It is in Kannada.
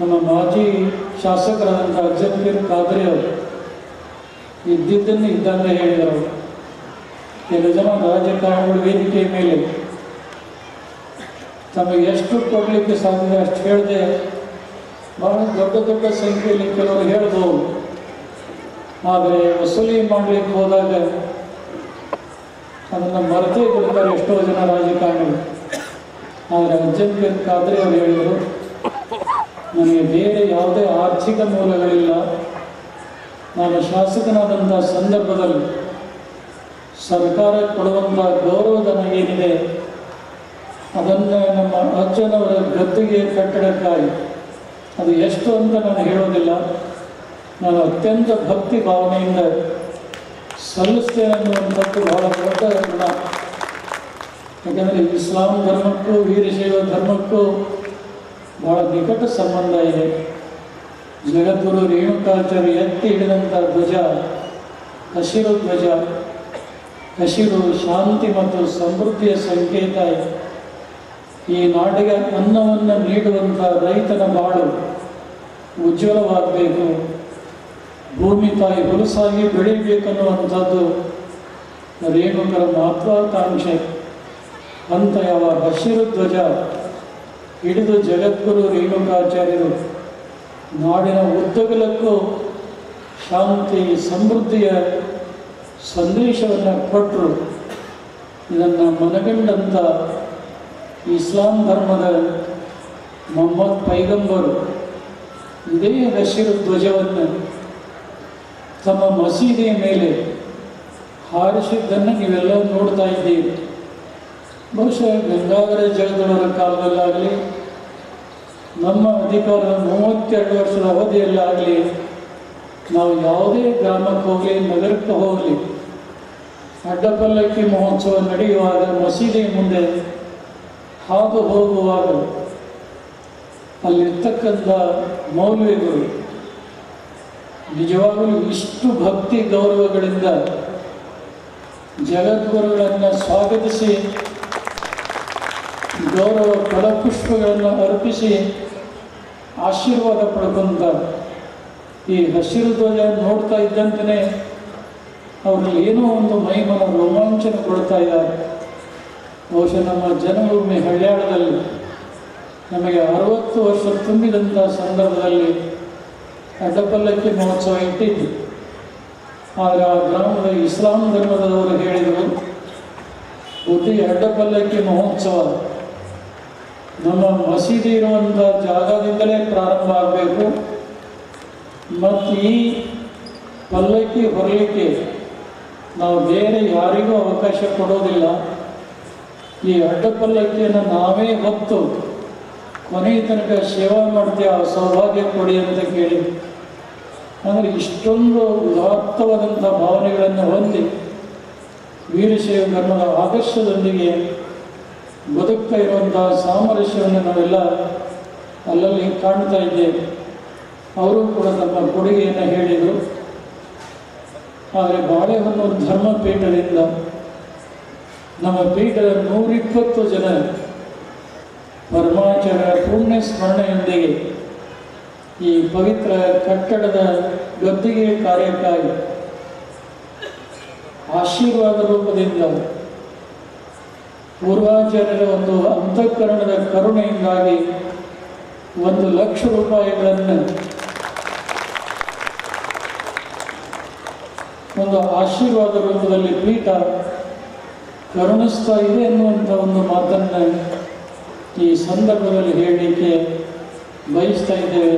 ನಮ್ಮ ಮಾಜಿ ಶಾಸಕರಾದಂಥ ಅಜ್ಜಂಪೀರ್ ಖಾದ್ರಿ ಅವರು ಇದ್ದಿದ್ದನ್ನು ಇದ್ದಂತೆ ಹೇಳಿದರು. ಕೆಲವು ಜನ ರಾಜಕಾರಣಿಗಳು ವೇದಿಕೆ ಮೇಲೆ ತಮಗೆ ಎಷ್ಟು ಕೊಡಲಿಕ್ಕೆ ಸಾಧ್ಯ ಅಷ್ಟು ಹೇಳಿದೆ ಬಹಳ ದೊಡ್ಡ ದೊಡ್ಡ ಸಂಖ್ಯೆಯಲ್ಲಿ ಕೆಲವರು ಹೇಳಿದ್ರು ಆದರೆ ವಸೂಲಿ ಮಾಡಲಿಕ್ಕೆ ಹೋದಾಗ ಅದನ್ನು ಮರೆತೇ ಬಿಡ್ತಾರೆ ಎಷ್ಟೋ ಜನ ರಾಜಕಾರಣಿಗಳು. ಆದರೆ ಅಜ್ಜಂಪೀರ್ ಖಾದ್ರಿ ಅವರು ಹೇಳಿದರು ನನಗೆ ಬೇರೆ ಯಾವುದೇ ಆರ್ಥಿಕ ಮೂಲಗಳಿಲ್ಲ. ನಾನು ಶಾಸಕನಾದಂಥ ಸಂದರ್ಭದಲ್ಲಿ ಸರ್ಕಾರ ಕೊಡುವಂಥ ಗೌರವಧನ ಏನಿದೆ ಅದನ್ನು ನಮ್ಮ ಅಜ್ಜನವರ ಗದ್ದಿಗೆ ಕಟ್ಟಡಕ್ಕಾಗಿ. ಅದು ಎಷ್ಟು ಅಂತ ನಾನು ಹೇಳೋದಿಲ್ಲ ನಾನು ಅತ್ಯಂತ ಭಕ್ತಿ ಭಾವನೆಯಿಂದ ಸಲ್ಲಿಸ್ತೇನೆ ಅನ್ನುವಂಥದ್ದು ಬಹಳ ದೊಡ್ಡ ಯಾಕಂದರೆ ಇಸ್ಲಾಂ ಧರ್ಮಕ್ಕೂ, ವೀರಶೈವ ಧರ್ಮಕ್ಕೂ ಬಹಳ ನಿಕಟ ಸಂಬಂಧ ಇದೆ. ಜಗದ್ಗುರು ರೇಣುಕಾಚಾರ್ಯ ಎತ್ತಿ ಹಿಡಿದಂಥ ಧ್ವಜ, ಹಸಿರು ಧ್ವಜ, ಹಸಿರು ಶಾಂತಿ ಮತ್ತು ಸಮೃದ್ಧಿಯ ಸಂಕೇತ ಈ ನಾಡಿಗೆ ಅನ್ನವನ್ನು ನೀಡುವಂಥ ರೈತನ ಬಾಳು ಉಜ್ವಲವಾಗಬೇಕು. ಭೂಮಿ ತಾಯಿ ಹುಲಸಾಗಿ ಬೆಳೀಬೇಕನ್ನುವಂಥದ್ದು ರೇಣುಕರ ಮಹತ್ವಾಕಾಂಕ್ಷೆ. ಅಂತ ಯಾವ ಹಸಿರು ಧ್ವಜ ಹಿಡಿದು ಜಗದ್ಗುರು ರೇಣುಕಾಚಾರ್ಯರು ನಾಡಿನ ಉದ್ದಗಲಕ್ಕೂ ಶಾಂತಿ, ಸಮೃದ್ಧಿಯ ಸಂದೇಶವನ್ನು ಕೊಟ್ಟರು ಇದನ್ನು ಮನಗಂಡಂಥ ಇಸ್ಲಾಂ ಧರ್ಮದ ಮೊಹಮ್ಮದ್ ಪೈಗಂಬರು ಇದೇ ಹಸಿರು ಧ್ವಜವನ್ನು ತಮ್ಮ ಮಸೀದಿಯ ಮೇಲೆ ಹಾರಿಸಿದ್ದನ್ನು ನೀವೆಲ್ಲ ನೋಡ್ತಾ ಇದ್ದೀರಿ. ಬಹುಶಃ ಗಂಗಾಧರ ಜಗದವರ ಕಾಲದಲ್ಲಾಗಲಿ, ನಮ್ಮ ಅಧಿಕಾರದ ಮೂವತ್ತೆರಡು ವರ್ಷದ ಅವಧಿಯಲ್ಲಾಗಲಿ, ನಾವು ಯಾವುದೇ ಗ್ರಾಮಕ್ಕೆ ಹೋಗಲಿ, ನಗರಕ್ಕೆ ಹೋಗಲಿ, ಅಡ್ಡಪಲ್ಲಕ್ಕಿ ಮಹೋತ್ಸವ ನಡೆಯುವಾಗ ಮಸೀದಿ ಮುಂದೆ ಹಾದು ಹೋಗುವಾಗ ಅಲ್ಲಿರ್ತಕ್ಕಂಥ ಮೌಲ್ಯಗಳು ನಿಜವಾಗಲೂ ಇಷ್ಟು ಭಕ್ತಿ ಗೌರವಗಳಿಂದ ಜಗದ್ಗುರುಗಳನ್ನು ಸ್ವಾಗತಿಸಿ ಗೌರವ ಫಲಪುಷ್ಪಗಳನ್ನು ಅರ್ಪಿಸಿ ಆಶೀರ್ವಾದ ಪಡ್ಕೊಂತ ಈ ಹಸಿರು ಧ್ವಜ ನೋಡ್ತಾ ಇದ್ದಂತೆಯೇ ಅವರಲ್ಲಿ ಏನೋ ಒಂದು ಮೈಮನ ರೋಮಾಂಚನ ಕೊಡ್ತಾ ಇದ್ದಾರೆ. ಬಹುಶಃ ನಮ್ಮ ಜನ್ಮಭೂಮಿ ಹಳ್ಯಾಳದಲ್ಲಿ ನಮಗೆ ಅರವತ್ತು ವರ್ಷ ತುಂಬಿದಂಥ ಸಂದರ್ಭದಲ್ಲಿ ಅಡ್ಡಪಲ್ಲಕ್ಕಿ ಮಹೋತ್ಸವ ಇಟ್ಟಿದ್ದು ಆದರೆ ಆ ಗ್ರಾಮದ ಇಸ್ಲಾಂ ಧರ್ಮದವರು ಹೇಳಿದರು ಬುದ್ಧಿ ಅಡ್ಡಪಲ್ಲಕ್ಕಿ ಮಹೋತ್ಸವ. ನಮ್ಮ ಮಸೀದಿ ಇರುವಂಥ ಜಾಗದಿಂದಲೇ ಪ್ರಾರಂಭ ಆಗಬೇಕು. ಮತ್ತು ಈ ಪಲ್ಲಕ್ಕಿ ಹೊರಲಿಕ್ಕೆ ನಾವು ಬೇರೆ ಯಾರಿಗೂ ಅವಕಾಶ ಕೊಡೋದಿಲ್ಲ. ಈ ಅಡ್ಡ ಪಲ್ಲಕ್ಕಿಯನ್ನು ನಾವೇ ಹೊತ್ತು ಕೊನೆಯ ತನಕ ಸೇವಾ ಮಾಡ್ತೀವಿ ಆ ಸೌಭಾಗ್ಯ ಕೊಡಿ ಅಂತ ಕೇಳಿ. ಅಂದರೆ ಇಷ್ಟೊಂದು ಉದಾತ್ತವಾದಂಥ ಭಾವನೆಗಳನ್ನು ಹೊಂದಿ ವೀರಶೈವ ಧರ್ಮದ ಆದರ್ಶದೊಂದಿಗೆ ಬದುಕ್ತಾ ಇರುವಂತಹ ಸಾಮರಸ್ಯವನ್ನು ನಾವೆಲ್ಲ ಅಲ್ಲಲ್ಲಿ ಕಾಣ್ತಾ ಇದ್ದೇವೆ. ಅವರು ಕೂಡ ತಮ್ಮ ಕೊಡುಗೆಯನ್ನು ಹೇಳಿದರು. ಆದರೆ ಬಾಳೆಹೊನ್ನೂರು ಧರ್ಮಪೀಠದಿಂದ ನಮ್ಮ ಪೀಠದ ನೂರಿಪ್ಪತ್ತು ಜನ ಪರಮಾಚಾರ್ಯ ಪುಣ್ಯ ಸ್ಮರಣೆಯೊಂದಿಗೆ ಈ ಪವಿತ್ರ ಕಟ್ಟಡದ ಗದ್ದಿಗೆ ಕಾರ್ಯಕ್ಕಾಗಿ ಆಶೀರ್ವಾದ ರೂಪದಿಂದ ಪೂರ್ವಾಚಾರ್ಯರ ಒಂದು ಅಂತಃಕರಣದ ಕರುಣೆಯಿಂದಾಗಿ ಒಂದು ಲಕ್ಷ ರೂಪಾಯಿಗಳನ್ನು ಒಂದು ಆಶೀರ್ವಾದ ರೂಪದಲ್ಲಿ ಪೀಠ ಕರುಣಿಸ್ತಾ ಇದೆ ಎನ್ನುವಂಥ ಒಂದು ಮಾತನ್ನು ಈ ಸಂದರ್ಭದಲ್ಲಿ ಹೇಳಲಿಕ್ಕೆ ಬಯಸ್ತಾ ಇದ್ದೇವೆ.